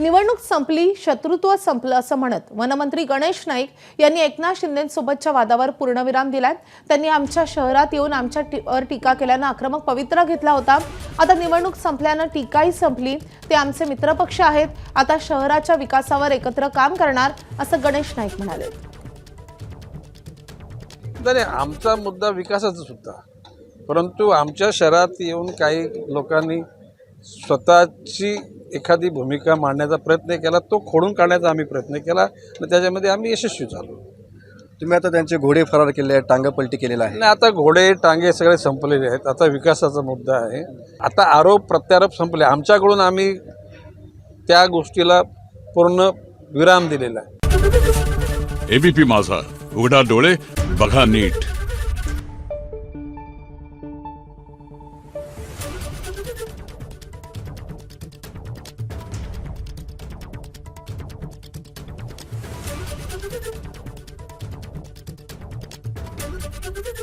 निवडणूक संपली शत्रुत्व संपलं असं म्हणत वनमंत्री गणेश नाईक यांनी एकनाथ शिंदेसोबतच्या वादावर पूर्णविराम दिलाय. त्यांनी आमच्या शहरात येऊन आमच्या टी- टीका केल्यानं आक्रमक पवित्रा घेतला होता. आता निवडणूक संपल्यानं टीकाही संपली. ते आमचे मित्रपक्ष आहेत. आता शहराच्या विकासावर एकत्र काम करणार असं गणेश नाईक म्हणाले. नाही आमचा मुद्दा विकासाचा सुद्धा. परंतु आमच्या शहरात येऊन काही लोकांनी स्वतःची एखादी भूमिका मांडण्याचा प्रयत्न केला तो खोडून काढण्याचा आम्ही प्रयत्न केला आणि त्याच्यामध्ये आम्ही यशस्वी झालो. तुम्ही आता त्यांचे घोडे फरार केले आहेत टांगपलटी केलेला आहे. आणि आता घोडे टांगे सगळे संपलेले आहेत. आता विकासाचा मुद्दा आहे. आता आरोप प्रत्यारोप संपले. आमच्याकडून आम्ही त्या गोष्टीला पूर्ण विराम दिलेला आहे. एबीपी माझा. उघडा डोळे बघा नीट. Thank you.